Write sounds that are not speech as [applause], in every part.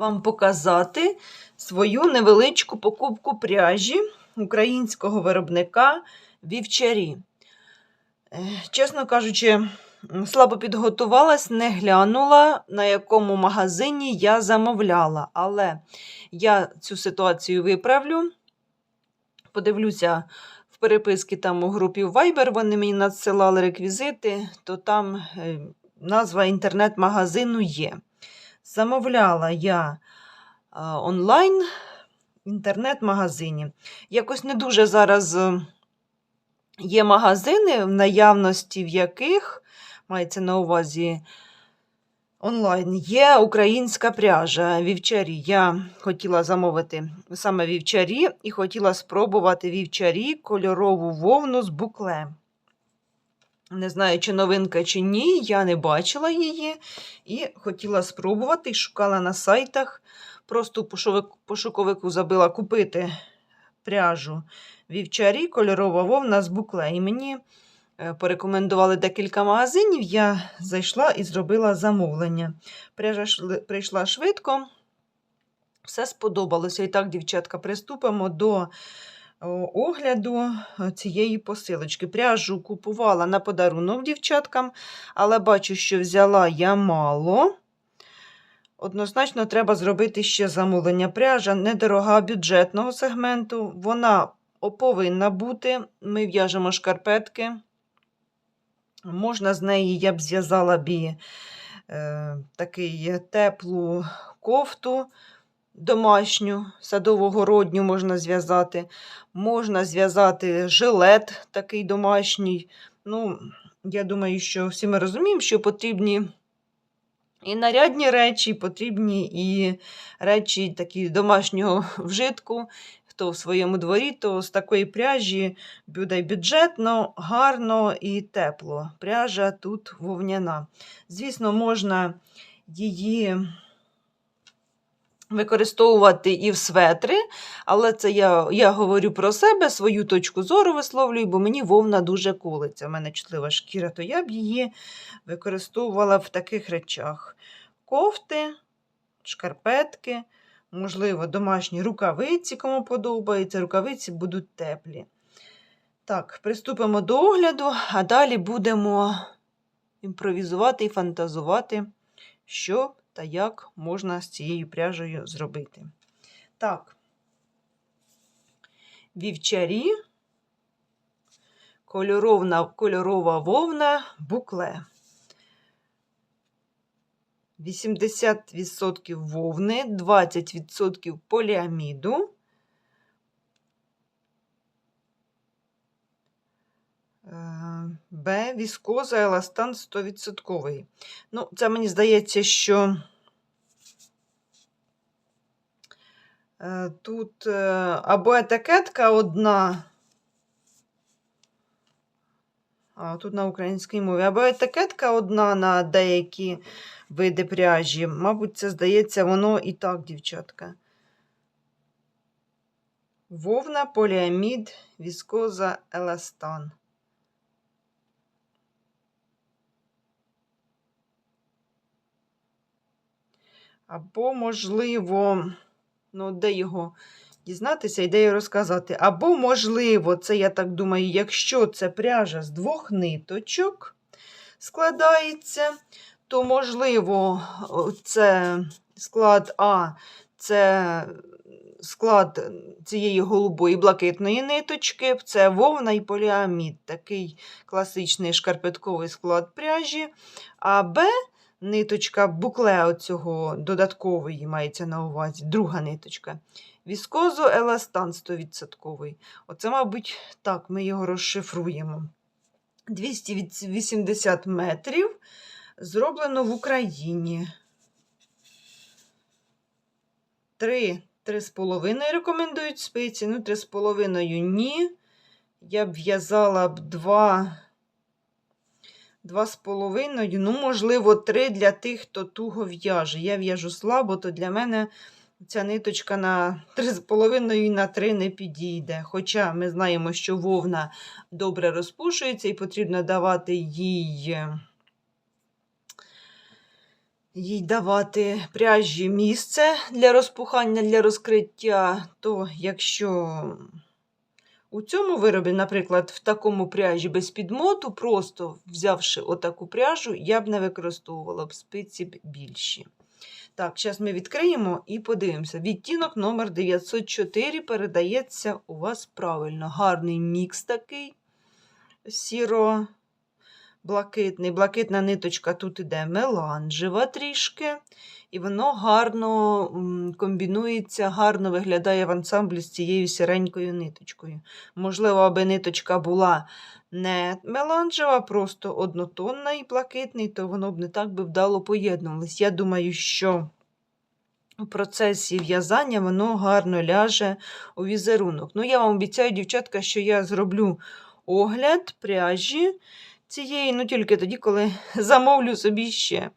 вам показати свою невеличку покупку пряжі українського виробника вівчарі. Е, Чесно кажучи, слабо підготувалась, не глянула, на якому магазині я замовляла. Але я цю ситуацію виправлю. Подивлюся в переписки там у групі Viber, вони мені надсилали реквізити, то там е, назва інтернет-магазину є. Замовляла я е, онлайн інтернет-магазині. Якось не дуже зараз е, є магазини, в наявності в яких мається на увазі онлайн, є українська пряжа вівчарі. Я хотіла замовити саме вівчарі і хотіла спробувати вівчарі кольорову вовну з букле. Не знаю, чи новинка, чи ні, я не бачила її і хотіла спробувати, шукала на сайтах. Просто пошуковику забила купити пряжу вівчарі, кольорова вовна з букле. І мені е, порекомендували декілька магазинів. Я зайшла і зробила замовлення. Пряжа прийшла швидко, все сподобалося. І так, дівчатка, приступимо до огляду е, цієї посилочки. Пряжу купувала на подарунок дівчаткам, але бачу, що взяла я мало. Однозначно, треба зробити ще замовлення. Пряжа недорога бюджетного сегменту. Вона повинна бути. Ми в'яжемо шкарпетки. Можна з неї, я б зв'язала б і, е, такий теплу кофту домашню, садово-городню можна зв'язати. Можна зв'язати жилет такий домашній. Ну, я думаю, що всі ми розуміємо, що потрібні і нарядні речі, потрібні і речі такі домашнього вжитку. Хто в своєму дворі, то з такої пряжі буде бюджетно, гарно і тепло. Пряжа тут вовняна. Звісно, можна її використовувати і в светри, але це я, я говорю про себе, свою точку зору висловлюю, бо мені вовна дуже колиться. У мене чутлива шкіра, то я б її використовувала в таких речах: кофти, шкарпетки, можливо, домашні рукавиці, кому подобається, рукавиці будуть теплі. Так, приступимо до огляду, а далі будемо імпровізувати і фантазувати, що та як можна з цією пряжею зробити. Так, вівчарі, кольоровна, кольорова вовна, букле. 80% вовни, 20% поліаміду. Б. Віскоза еластан 100%. Ну, це мені здається, що е, тут е, або етикетка одна. А, тут на українській мові. Або етикетка одна на деякі види пряжі. Мабуть, це здається, воно і так, дівчатка. Вовна, поліамід, віскоза, еластан. Або, можливо, ну, де його дізнатися і де його розказати. Або, можливо, це, я так думаю, якщо це пряжа з двох ниточок складається, то, можливо, це склад А, це склад цієї голубої блакитної ниточки, це вовна і поліамід, такий класичний шкарпетковий склад пряжі. А Б ниточка букле оцього додаткової мається на увазі, друга ниточка. Віскозо еластан 100%. Оце, мабуть, так, ми його розшифруємо. 280 метрів зроблено в Україні. 3, 3,5 рекомендують спиці, ну 3,5 ні. Я б в'язала б 2. Два з половиною, ну, можливо, три для тих, хто туго в'яже. Я в'яжу слабо, то для мене ця ниточка на три з половиною і на три не підійде. Хоча ми знаємо, що вовна добре розпушується і потрібно давати їй їй давати пряжі місце для розпухання, для розкриття, то якщо у цьому виробі, наприклад, в такому пряжі без підмоту, просто взявши отаку пряжу, я б не використовувала б спиці б більші. Так, зараз ми відкриємо і подивимося. Відтінок номер 904 передається у вас правильно. Гарний мікс такий сіро блакитний. Блакитна ниточка тут іде меланжева трішки, і воно гарно комбінується, гарно виглядає в ансамблі з цією сіренькою ниточкою. Можливо, аби ниточка була не меланжева, просто однотонна і блакитний, то воно б не так би вдало поєднувалось. Я думаю, що у процесі в'язання воно гарно ляже у візерунок. Ну, я вам обіцяю, дівчатка, що я зроблю огляд пряжі цієї, ну тільки тоді, коли [laughs] замовлю собі ще.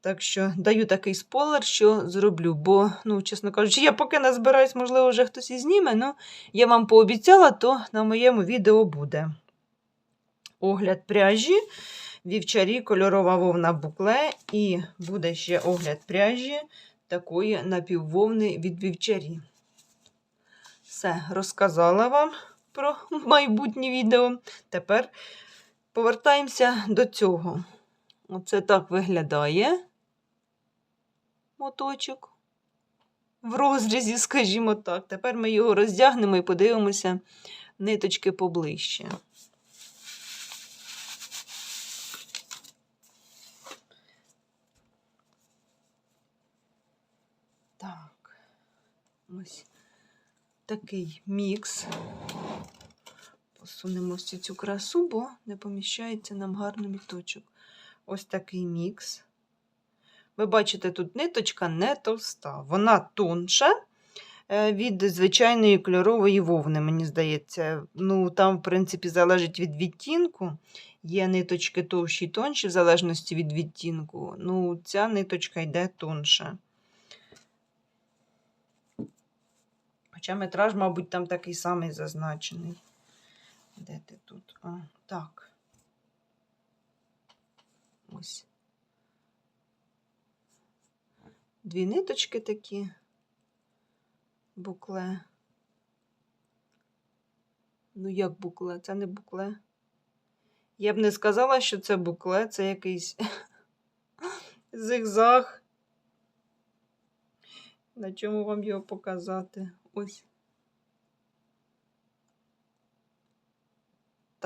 Так що даю такий спойлер, що зроблю. Бо, ну, чесно кажучи, я поки не збираюсь, можливо, вже хтось і зніме, але я вам пообіцяла, то на моєму відео буде огляд пряжі, вівчарі, кольорова вовна букле, і буде ще огляд пряжі такої напіввовни від вівчарі. Все, розказала вам про [laughs] майбутнє відео. Тепер повертаємося до цього. Оце так виглядає моточок в розрізі, скажімо так. Тепер ми його роздягнемо і подивимося ниточки поближче. Так, ось такий мікс. Посунемо всю цю красу, бо не поміщається нам гарно міточок. Ось такий мікс. Ви бачите, тут ниточка не товста. Вона тонша е, від звичайної кольорової вовни, мені здається. Ну, Там, в принципі, залежить від відтінку. Є ниточки товщі і тонші, в залежності від відтінку. Ну, ця ниточка йде тонша. Хоча метраж, мабуть, там такий самий зазначений. Де ти тут? А, так. Ось. Дві ниточки такі. Букле. Ну, як букле? Це не букле. Я б не сказала, що це букле, це якийсь [laughs] зигзаг. На чому вам його показати? Ось.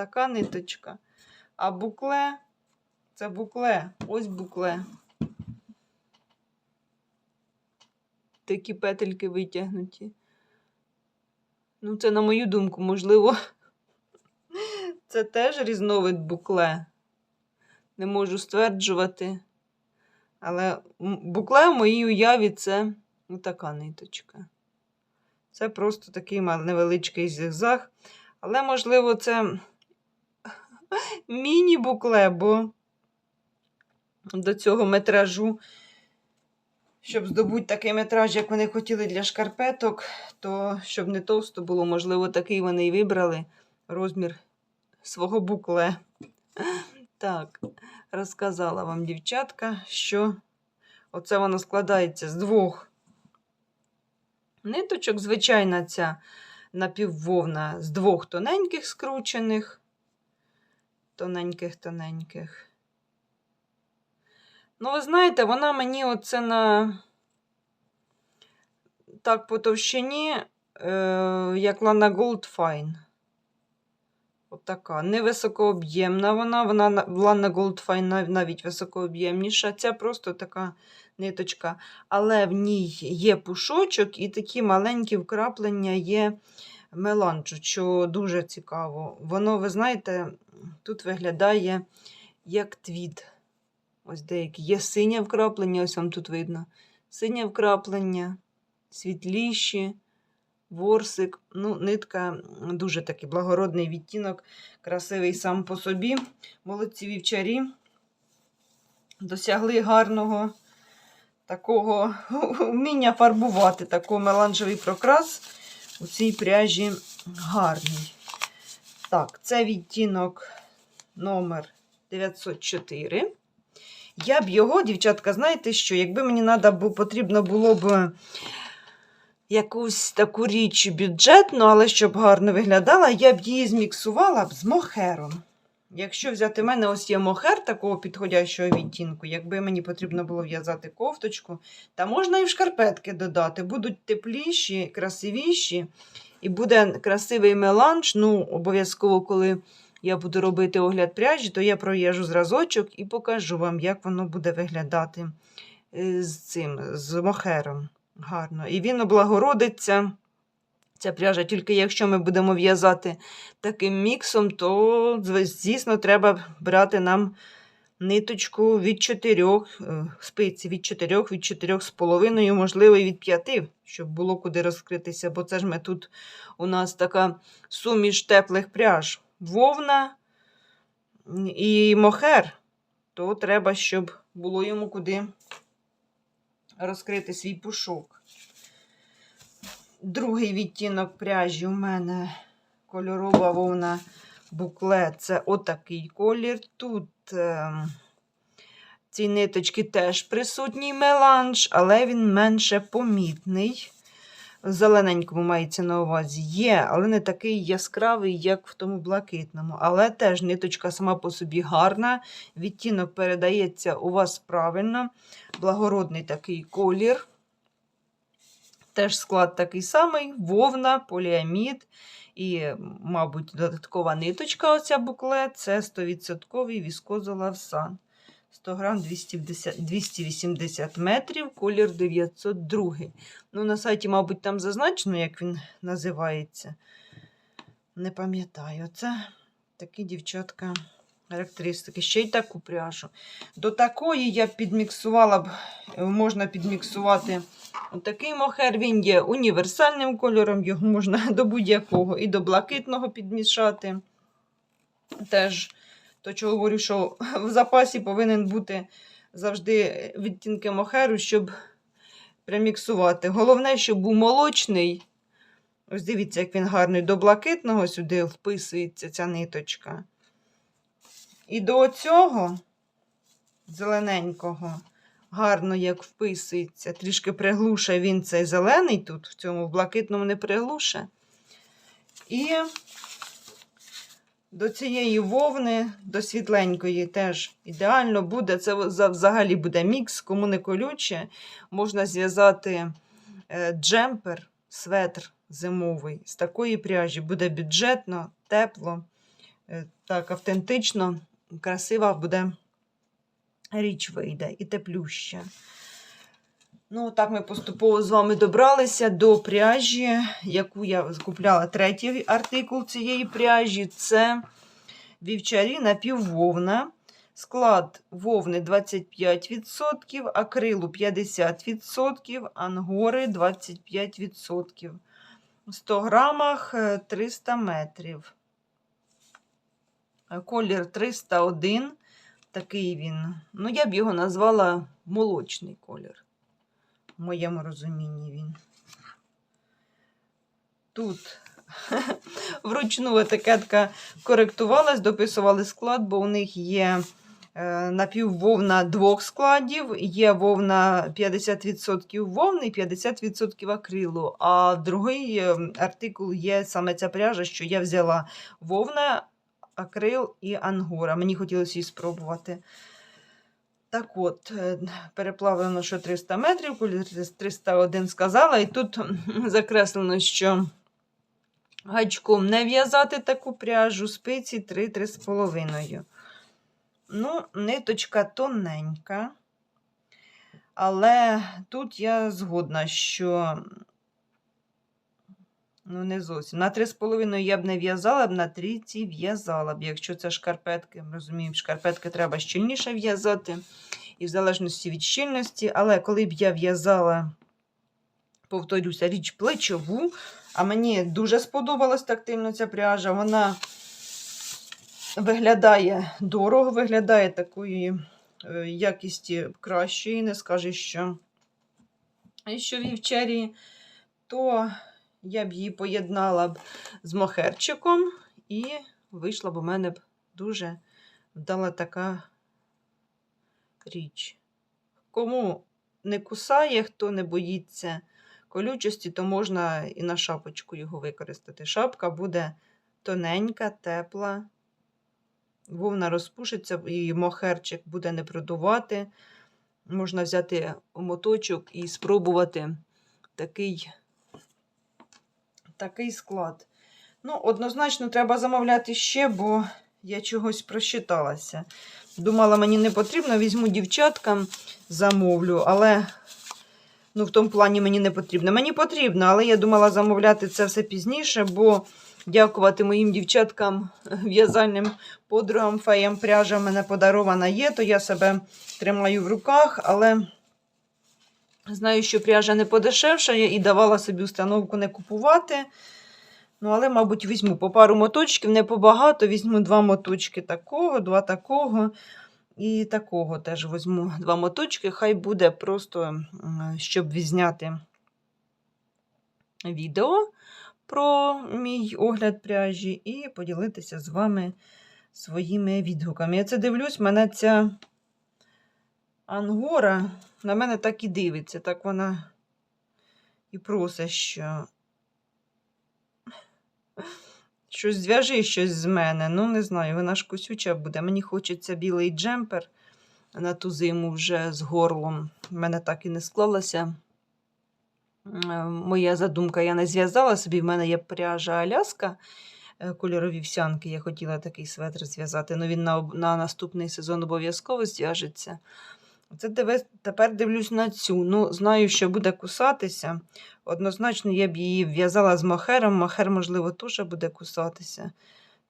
Така ниточка. А букле це букле. Ось букле. Такі петельки витягнуті. Ну, це, на мою думку, можливо, [laughs] це теж різновид букле. Не можу стверджувати. Але букле в моїй уяві це така ниточка. Це просто такий невеличкий зигзаг. Але, можливо, це міні-букле, бо до цього метражу, щоб здобути такий метраж, як вони хотіли для шкарпеток, то щоб не товсто було, можливо, такий вони і вибрали розмір свого букле. Так, розказала вам дівчатка, що оце воно складається з двох ниточок. Звичайна ця напіввовна з двох тоненьких скручених, тоненьких-тоненьких. Ну, ви знаєте, вона мені оце на так по товщині, е, як Lana Gold Fine. Отака. Невисокооб'ємна вона, вона Lana Gold Fine навіть високооб'ємніша. Ця просто така ниточка. Але в ній є пушочок і такі маленькі вкраплення є меланжу, що дуже цікаво. Воно, ви знаєте, тут виглядає як твіт. Ось деякі. Є синє вкраплення, ось вам тут видно. Синє вкраплення, світліші, ворсик. Ну, Нитка дуже такий благородний відтінок, красивий сам по собі. Молодці вівчарі досягли гарного такого [laughs] вміння фарбувати, такий меланжевий прокрас у цій пряжі гарний. Так, це відтінок номер 904. Я б його, дівчатка, знаєте що, якби мені надо, бо потрібно було б якусь таку річ бюджетну, але щоб гарно виглядала, я б її зміксувала б з мохером. Якщо взяти мене ось є мохер такого підходящого відтінку, якби мені потрібно було в'язати кофточку, та можна і в шкарпетки додати. Будуть тепліші, красивіші, і буде красивий меланж. Ну, обов'язково, коли я буду робити огляд пряжі, то я проїжджу зразочок і покажу вам, як воно буде виглядати е, з цим, з мохером. Гарно. І він облагородиться. Ця пряжа, тільки якщо ми будемо в'язати таким міксом, то, звісно, треба брати нам ниточку від 4, спиці від 4, від 4 з половиною, можливо, і від 5, щоб було куди розкритися, бо це ж ми тут у нас така суміш теплих пряж. Вовна і мохер, то треба, щоб було йому куди розкрити свій пушок. Другий відтінок пряжі у мене кольорова вовна буклет. Це отакий колір. Тут е, ці ниточки теж присутній меланж, але він менше помітний. Зелененькому мається на увазі. Є, але не такий яскравий, як в тому блакитному. Але теж ниточка сама по собі гарна. Відтінок передається у вас правильно. Благородний такий колір. Теж склад такий самий: вовна, поліамід і, мабуть, додаткова ниточка, оця буклет це 100% віскозолавсан. 100 грам 250 280 метрів, колір 902. Ну, на сайті, мабуть, там зазначено, як він називається. Не пам'ятаю. Це такі дівчатка характеристики. Ще й таку пряжу. До такої я підміксувала б, е, можна підміксувати Такий мохер він є універсальним кольором, його можна [laughs] до будь-якого і до блакитного підмішати. Теж, то чого говорю, що в запасі повинен бути завжди відтінки мохеру, щоб приміксувати. Головне, щоб був молочний. Ось дивіться, як він гарний до блакитного сюди вписується ця ниточка. І до цього зелененького гарно як вписується. Трішки приглушує він цей зелений тут, в цьому в блакитному не приглуше. І до цієї вовни, до світленької, теж ідеально буде. Це взагалі буде мікс, кому не колюче. Можна зв'язати е, джемпер, светр зимовий з такої пряжі. Буде бюджетно, тепло, е, так, автентично, красива буде річ вийде і теплюща. Ну, так ми поступово з вами добралися до пряжі, яку я закупляла третій артикул цієї пряжі. Це вівчарі напіввовна. Склад вовни 25%, акрилу 50%, ангори 25%. В 100 грамах е, 300 метрів. Колір 301. Такий він. Ну, я б його назвала молочний колір. В моєму розумінні він. Тут [laughs] вручну етикетка коректувалась, дописували склад, бо у них є е, напіввовна двох складів, є вовна 50% вовни і 50% акрилу. А другий е, артикул є саме ця пряжа, що я взяла вовна, акрил і ангора. Мені хотілося її спробувати. Так от, е, переплавлено, що 300 метрів, колір 301 сказала, і тут [clears throat] закреслено, що гачком не в'язати таку пряжу, спиці 3-3,5. Ну, ниточка тоненька, але тут я згодна, що Ну, не зовсім. На 3,5 я б не в'язала б, на трійці в'язала б. Якщо це шкарпетки, ми розуміємо, шкарпетки треба щільніше в'язати, і в залежності від щільності. Але коли б я в'язала, повторюся, річ плечову, а мені дуже сподобалась тактильно ця пряжа, вона виглядає дорого, виглядає такої е, якісті кращої, не скажеш, що, що вівчарі, то я б її поєднала б з мохерчиком і вийшла б у мене б дуже вдала така річ. Кому не кусає, хто не боїться колючості, то можна і на шапочку його використати. Шапка буде тоненька, тепла, вовна розпушиться, і мохерчик буде не продувати. Можна взяти моточок і спробувати такий, такий склад. Ну, однозначно, треба замовляти ще, бо я чогось просчиталася. Думала, мені не потрібно, візьму дівчаткам, замовлю, але ну, в тому плані мені не потрібно. Мені потрібно, але я думала замовляти це все пізніше, бо дякувати моїм дівчаткам, в'язальним подругам, феям пряжа мене подарована є, то я себе тримаю в руках, але знаю, що пряжа не подешевшає і давала собі установку не купувати. Ну, але, мабуть, візьму по пару моточків, не побагато, візьму два моточки такого, два такого. І такого теж візьму два моточки. Хай буде просто, щоб відзняти відео про мій огляд пряжі і поділитися з вами своїми відгуками. Я це дивлюсь, мене ця ангора на мене так і дивиться, так вона і просить, що щось зв'яжи щось з мене. Ну, не знаю, вона ж косюча буде. Мені хочеться білий джемпер на ту зиму вже з горлом. У мене так і не склалося. Е, Моя задумка, я не зв'язала собі, в мене є пряжа Аляска, е, кольорові всянки. Я хотіла такий светр зв'язати, але він на, на наступний сезон обов'язково зв'яжеться. Це тепер дивлюсь на цю. Ну, знаю, що буде кусатися. Однозначно, я б її в'язала з махером. Махер, можливо, теж буде кусатися.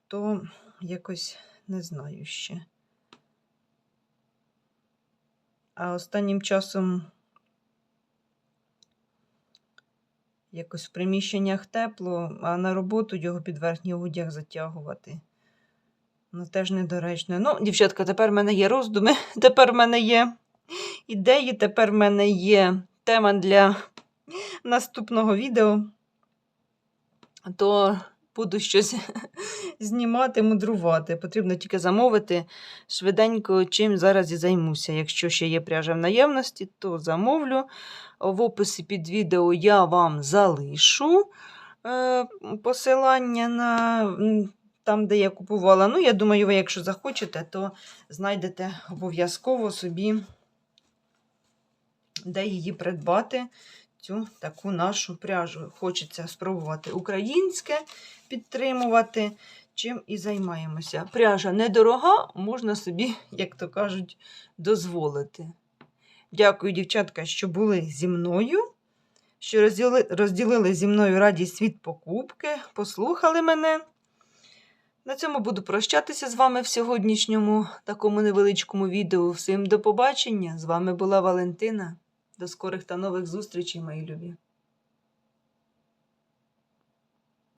То якось не знаю ще. А останнім часом якось в приміщеннях тепло, а на роботу його під верхній одяг затягувати. Ну, теж недоречно. Ну, дівчатка, тепер в мене є роздуми, [laughs] тепер в мене є ідеї, тепер в мене є тема для наступного відео. То буду щось [laughs] знімати, мудрувати. Потрібно тільки замовити швиденько, чим зараз і займуся. Якщо ще є пряжа в наявності, то замовлю. В описі під відео я вам залишу е, посилання на там, де я купувала. Ну, я думаю, ви, якщо захочете, то знайдете обов'язково собі, де її придбати. Цю таку нашу пряжу. Хочеться спробувати українське підтримувати, чим і займаємося. Пряжа недорога, можна собі, як то кажуть, дозволити. Дякую, дівчатка, що були зі мною, що розділи, розділили зі мною радість від покупки, послухали мене. На цьому буду прощатися з вами в сьогоднішньому такому невеличкому відео. Всім до побачення! З вами була Валентина. До скорих та нових зустрічей, мої любі!